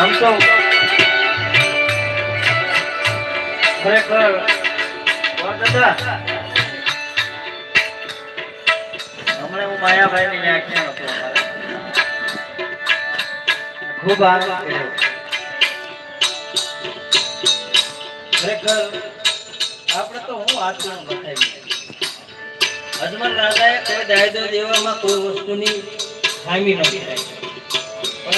આમ તો ખરેખર હમણાં હું માયાભાઈની વ્યાખ્યા હતો. ખૂબ આનંદ થયો ખરેખર આપણે તો હું આચરણ બતાવી. અજમલ રાજાએ કોઈ દાયદો દેવામાં કોઈ વસ્તુની ખામી નથી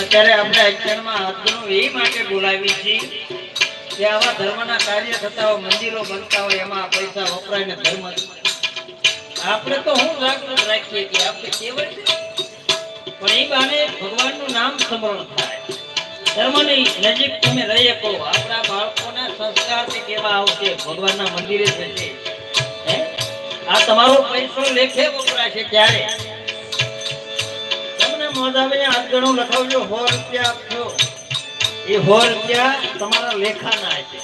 અત્યારે આપણે અક્ષરમાં હાથનો એ માટે બોલાવી છીએ કે આવા ધર્મના કાર્ય થતા હોય મંદિરો બનતા હોય એમાં પૈસા વપરાય ને ધર્મ આપણે તો હું જાગૃત રાખીએ કે આપણે કેવળ પણ એ બાને ભગવાનનું નામ સ્મરણ થાય. ધર્મની નજીક તમે રહી શકો આપણા બાળકોના સંસ્કારથી કેવા આવશે? ભગવાનના મંદિરે થશે? આ તમારો પૈસો લેખે વપરાશે ત્યારે મોઢામાં હાથ ગણો લખાવજો સો આપજો. એ સો રૂપિયા તમારા લેખાના છે.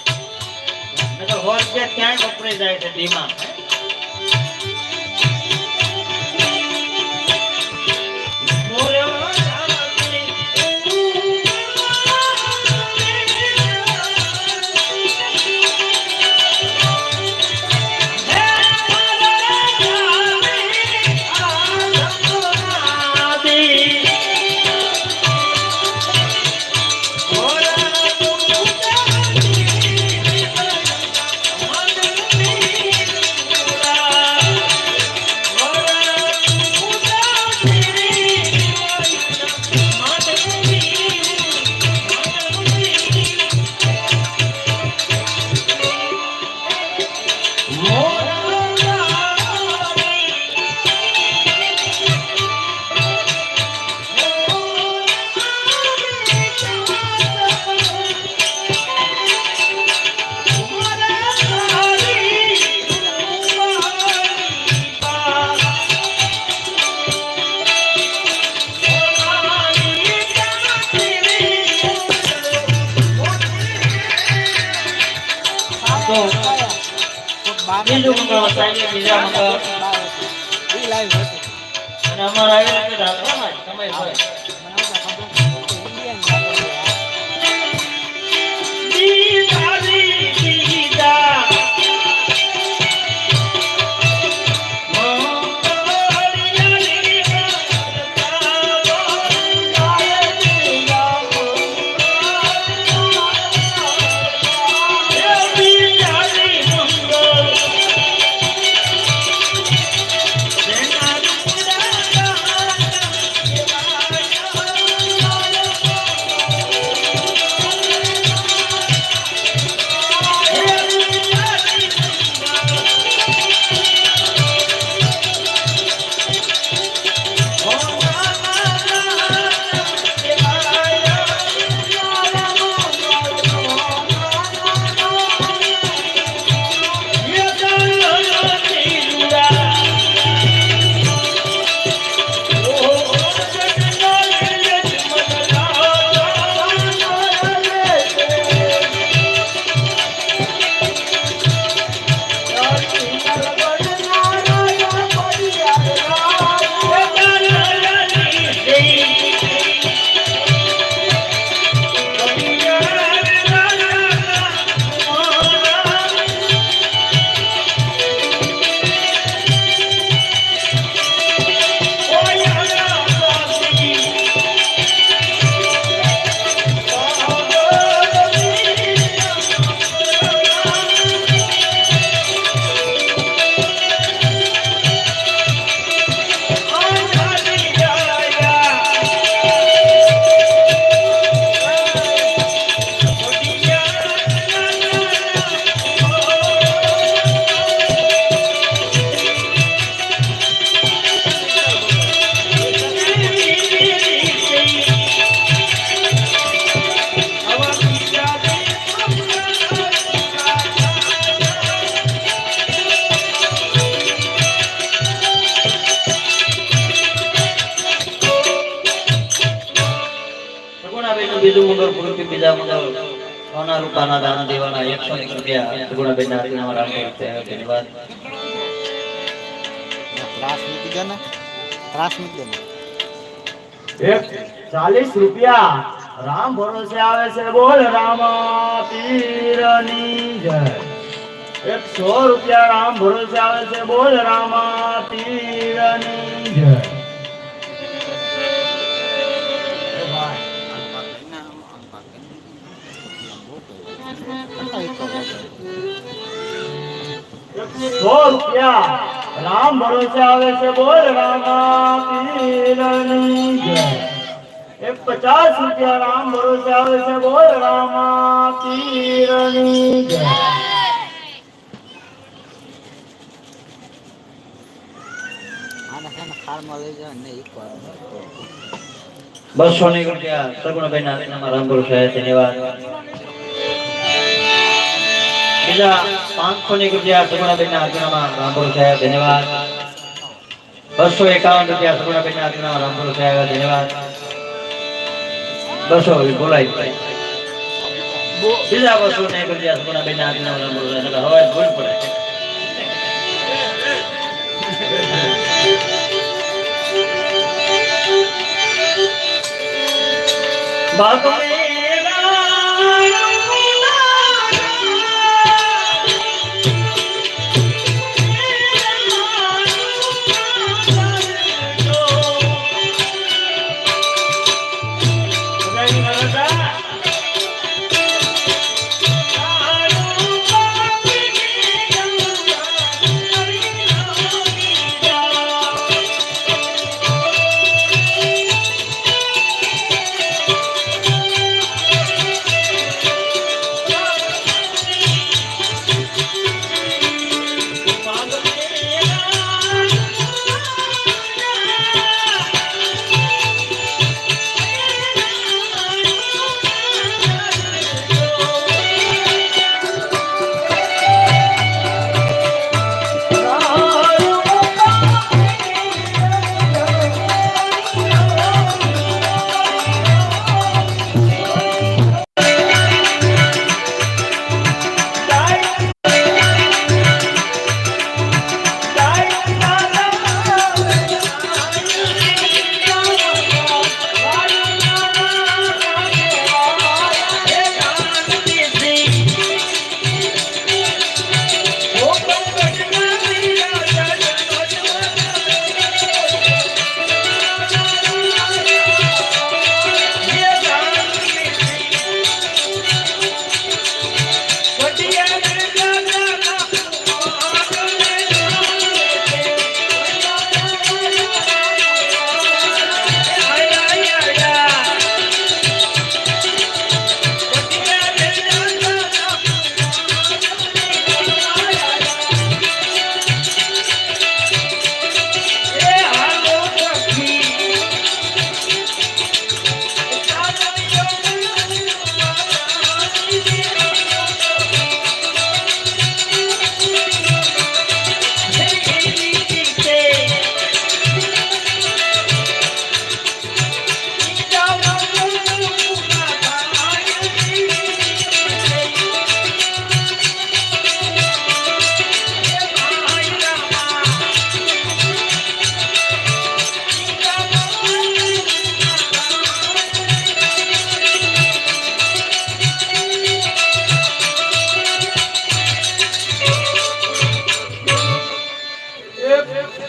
સો રૂપિયા ક્યાંય વપરાઈ જાય છે ધીમા. અને અમારે આવી રીતે રાખવાના જ હાથનામાં રામ કરતે ધન્યવાદ. ત્રાસ મૂકી દે ત્રાસ મૂકી દે એક ચાલીસ રૂપિયા. રામ ભરોસે આવે છે. બોલ રામા પીરની જય. એકસો રૂપિયા રામ ભરોસે આવે છે. બોલ રામા પીરની જય. સો રૂપિયા. રામ ભરોસે આવે છે બોલ રામા પીરની જય. એક પચાસ રૂપિયા રામ ભરોસે આવે છે બોલ રામા પીરની જય બસો ની રૂપિયા. સગુણભાઈ ના રામ ભરોસે ધન્યવાદ બીજા પાંચસો ની રૂપિયા સુગુણાબેન ના હાથનામાં રામપુર સાહેબ ધન્યવાદ. બસો એકાવન રૂપિયા સુગુણાબેન ના હાથનામાં રામપુર સાહેબ ધન્યવાદ. બસો બોલાય. બીજા બસો ને રૂપિયા સુગુણાબેન ના હાથનામાં રામપુર સાહેબ હવે ભૂલ પડે.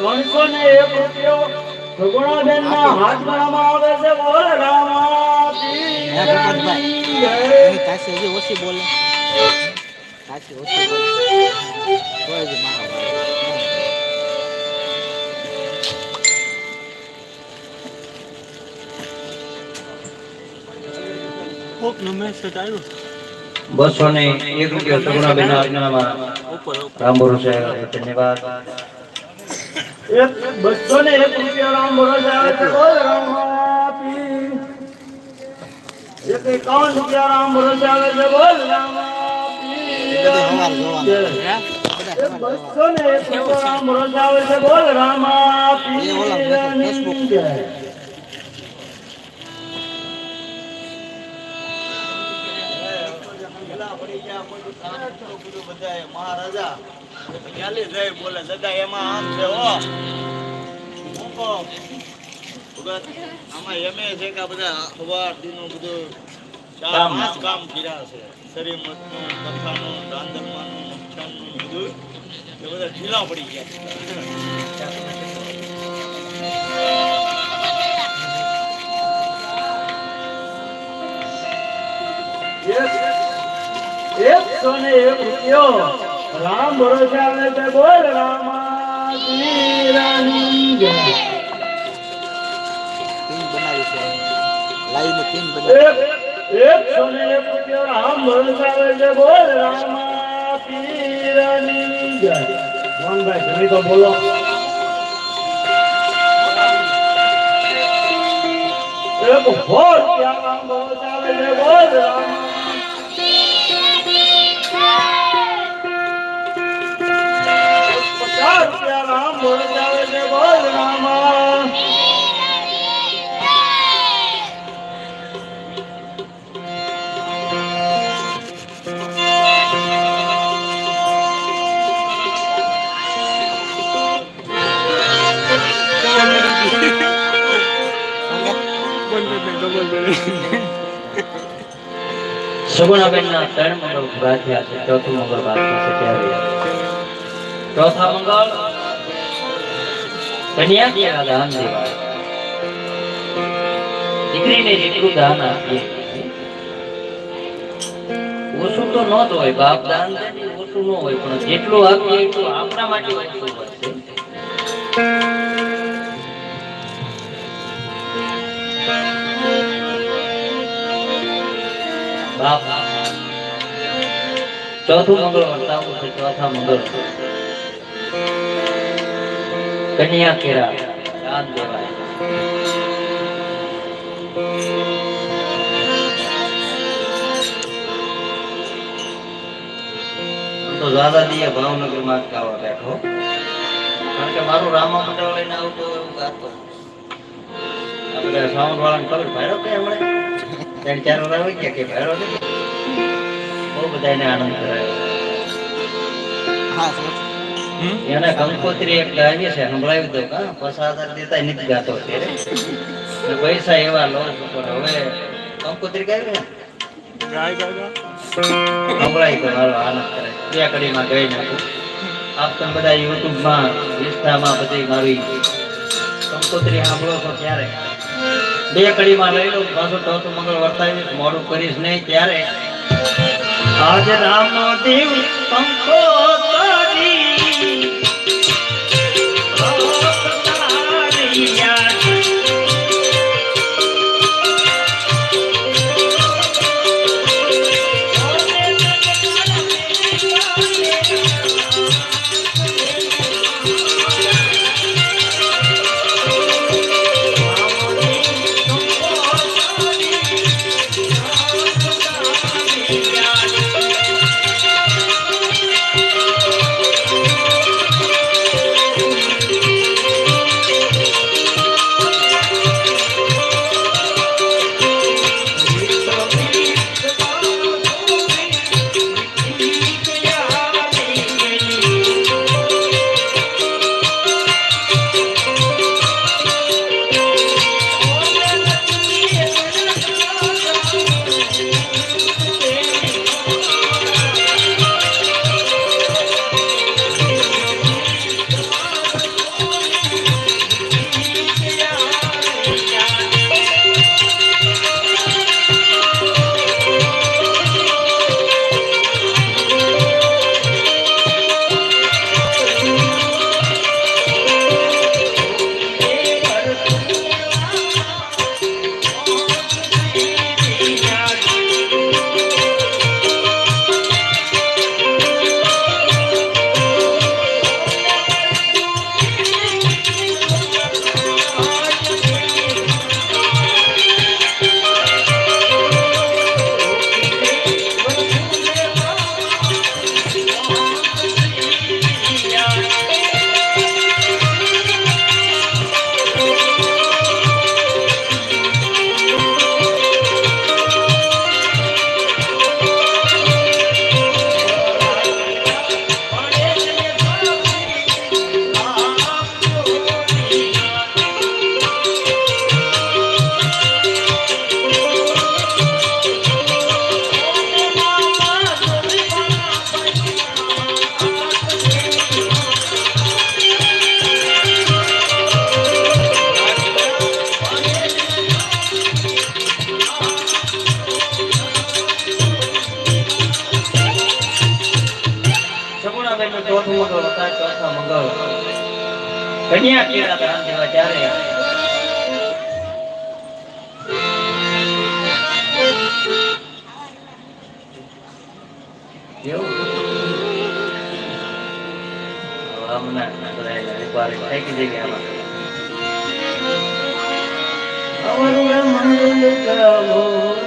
ત્રણસો ને એક રૂપિયો ભગવાનબેન ના હાથ ગણામાં આવે છે રામા ઓછી બોલે કાશી ઓછી બોલે બસો ને એક રૂપિયા સગુણાભાઈ ના હાથનામાં ઉપર ઉપર રામપુર ધન્યવાદ. બસો ને એક રૂપિયા રામ ભરોસે આવે છે. બોલ એક એકાવન રૂપિયા રામ ભરોસે આવે છે. બોલ બસો ને એક રૂપિયા રામ ભરોસે આવે છે. બોલ રામા. મહારાજા. ચાલી જાય બોલે દાદા એમાં આમ છે હો મૂકો ભગત આમાં એમે છે કે આ બધા સવારથીનું બધું ચાર કામ. પાંચ કામ કર્યા છે કથાનું મુખ્યાનું બધું એ બધા ઢીલા પડી ગયા છે. એક- એકસો ને એક રૂપિયો રામ ભરોસા લે બોલ રામા પીરની જય. પિન બનાવી છે લાઈવની પિન બનાવી એક એકસો ને એક રૂપિયો રામ ભરોસે છે, બોલ રામા પીરની બોલો સગુણાબેનના ત્રણ મંગળ પૂરા થયા બાકી છે. ત્યારે ચોથા મંગળ કન્યા દાન દેવા. દીકરીને દાન આપીએ ઓછું તો ન જ હોય, બાપ દાન ઓછું ન હોય, પણ જેટલું આપીએ એટલું આપણા માટે હોય ચોથું મંગળ વર્તાવું છે ચોથા મંગળ કન્યા કેરા દાન દેવાય તો દાદાજીએ ભાવનગરમાં ગાવા બેઠો કારણ કે મારું રામા મંડળ લઈને આવતો એવું ગાતો આપણે સાઉન્ડ વાળાને ખબર ભાઈ કે હમણે ત્રણ ચાર વાર આવી ગયા કે ભાઈરો છે બહુ બધાને આનંદ કરાયો. હા એને કંકોત્રી એક ગાવી છે સંભળાવી દો કા પસાદર દેતા નથી ગાતો અત્યારે પૈસા એવા લો પણ હવે કંકોત્રી ગાવી ને સંભળાવી તો મારો આનંદ કરે. બે કડીમાં ગઈ નાખું. આપ તમે બધા યુટ્યુબમાં ઇન્સ્ટામાં બધી મારી કંકોત્રી સાંભળો છો ત્યારે. બે કડીમાં લઈ લઉં, પાછું ચોથું મંગળ વર્તાવીશ મોડું કરીશ નહીં ત્યારે. આજે રામ દેવ કંકોત્રી ચોથું મંગળ હતા ચોથા મંગળ કન્યા કેળા દાન દેવા ત્યારે મંગલ કરો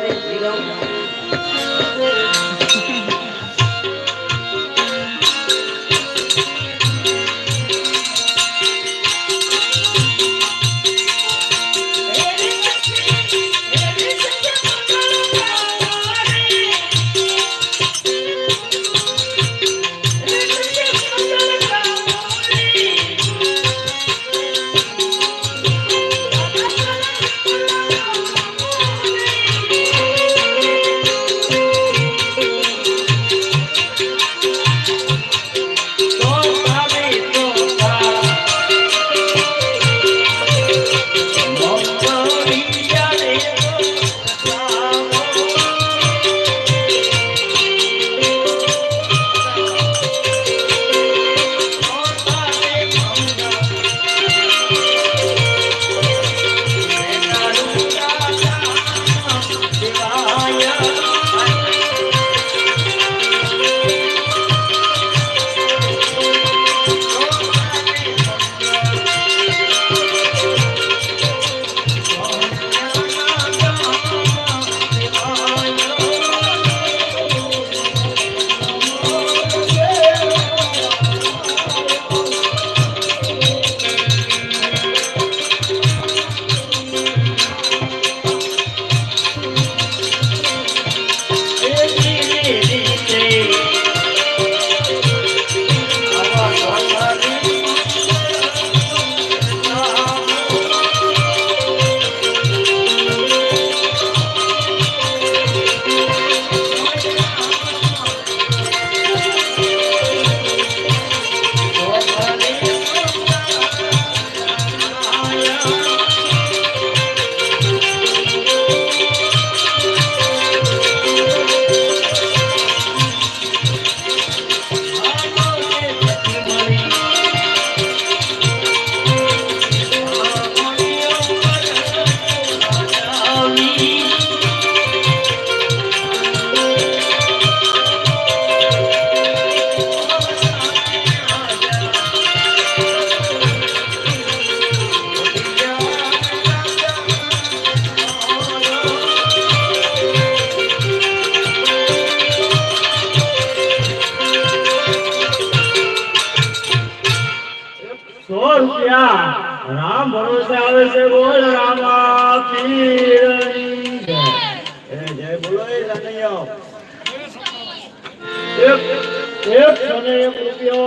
એક સો ને એક રૂપિયો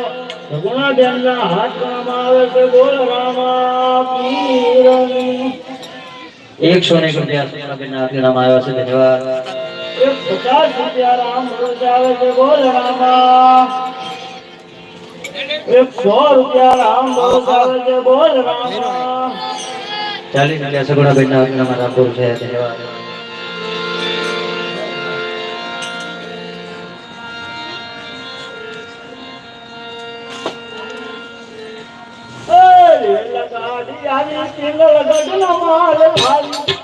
સગુણા બેનના હાથ ગણવામાં આવે છે બોલ રામા એકસો ને રૂપિયા સોનાબેન ના આપવામાં આવ્યા છે ધન્યવાદ એક પચાસ રૂપિયા રામ આવે છે બોલ રામા એક રૂપિયા રામ આવે છે બોલ રામા ચાલીસ રૂપિયા સગુણાબેન ના આપવામાં રાખવું છે ધન્યવાદ આવી કિલ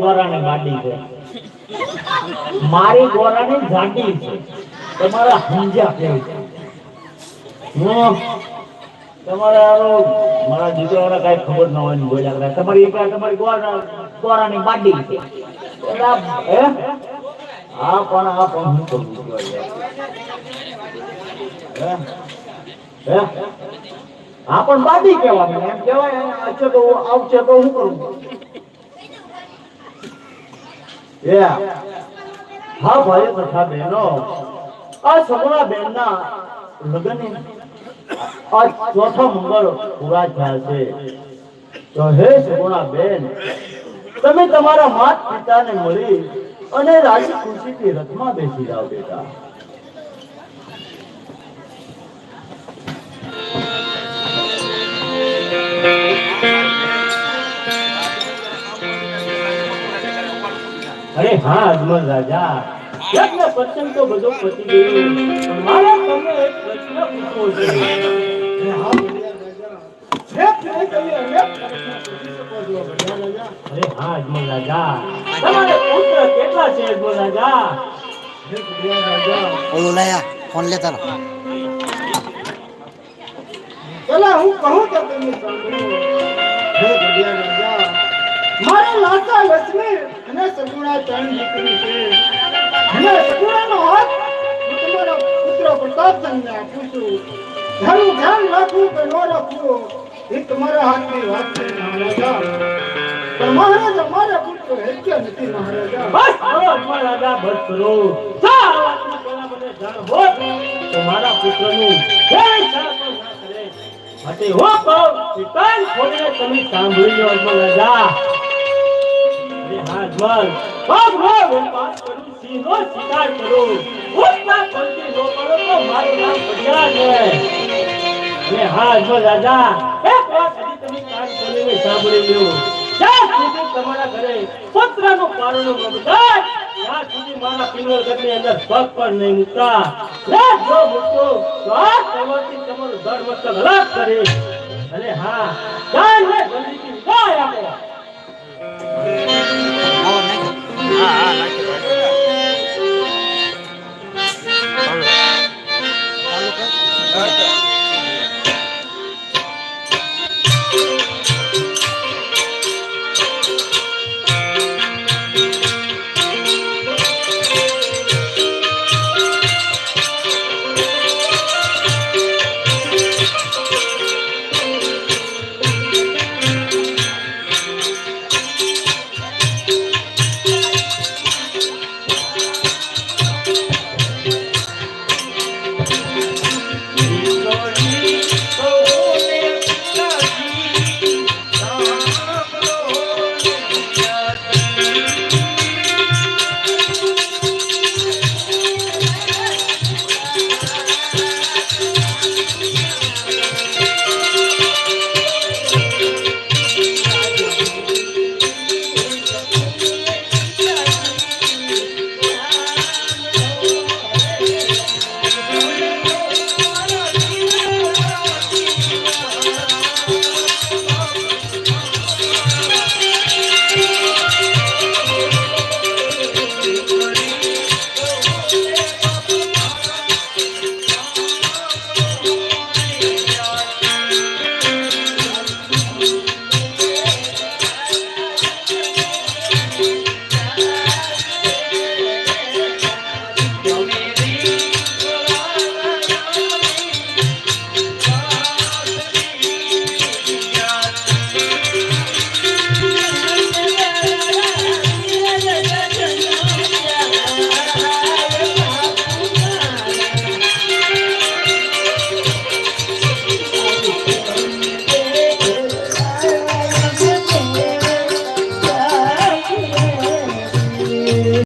મારી ગોરાની ગાડી છે. મારી ગોરાની ગાડી છે. તમારા હંજા કેવી છે તમારે મારા દીકરાને કાંઈ ખબર ન હોય બોલ્યા કરે. તમારી એક તમારી ગોરા, ગોરાની આ- હે? હા, પણ આ પણ હું કરું હે? હે? પણ બાડી કહેવાનું એમ કહેવાય અચ્છા તો આવશે તો હું કરું. હા ભાઈ તથા બહેનો. આ સગુણા બહેનના લગ્ન આ ચોથો મંગળ પૂરા થયા છે. તો હે સગુણા બેન તમે તમારા માત પિતાને મળી અને રાજી ખુશીથી રથમાં બેસી જાઓ બેટા. અરે હા અજમલ રાજા. યજ્ઞ પ્રસંગ તો બધો પતી ગયો. મારે તમને એક પ્રશ્ન પૂછવો છે. અરે હા અજમલ રાજા. તમારે પુત્ર કેટલા છે અજમલ રાજા? હે ઓલું લાયા ફોન લેતા રહો પેલા હું કહું તો તમે સાંભળો. હે ભડિયા રાજા. મારા લાસા લક્ષ્મી અને સગુણા ત્રણ દીકરી છે. અને સગુણાનો હાથ હું તમારા પુત્ર પ્રતાપચંદને આપું છું. ઘરું ધ્યાન રાખવું કે ન રાખવું, એ તમારા હાથની વાત છે, મહારાજા. પણ મહારાજ મારા પુત્ર હેત્ય નથી, મહારાજા. બસ! અજમલ બસ કરો. જાણ હોત તો મારા પુત્રનું જય માટે હો કહું કાન ખોલીને તમે સાંભળી લો અજમલ હાજવાલ ભાગ ભાગ વાત કરું, સીધો શિકાર કરું. ઉત્તા કોલતી નો પડો તો મારું નામ પડ્યા છે. એ હા, જો રાજા એક વાત હજી તમે કાન ખોલીને સાંભળી લ્યો. જ્યાં સુધી તમારા ઘરે પુત્રનું પારણું મગદાર ત્યાં સુધી મારા પિંગળ ઘરની અંદર પગ પણ નહીં મૂકતા. જો મૂકતો તો આ તમારથી તમારું ધર્મ કલાક કરે. અને હા જાન ને જલ્દીથી જાય આપો. હા હા નાખી નાખી ચાલુ કર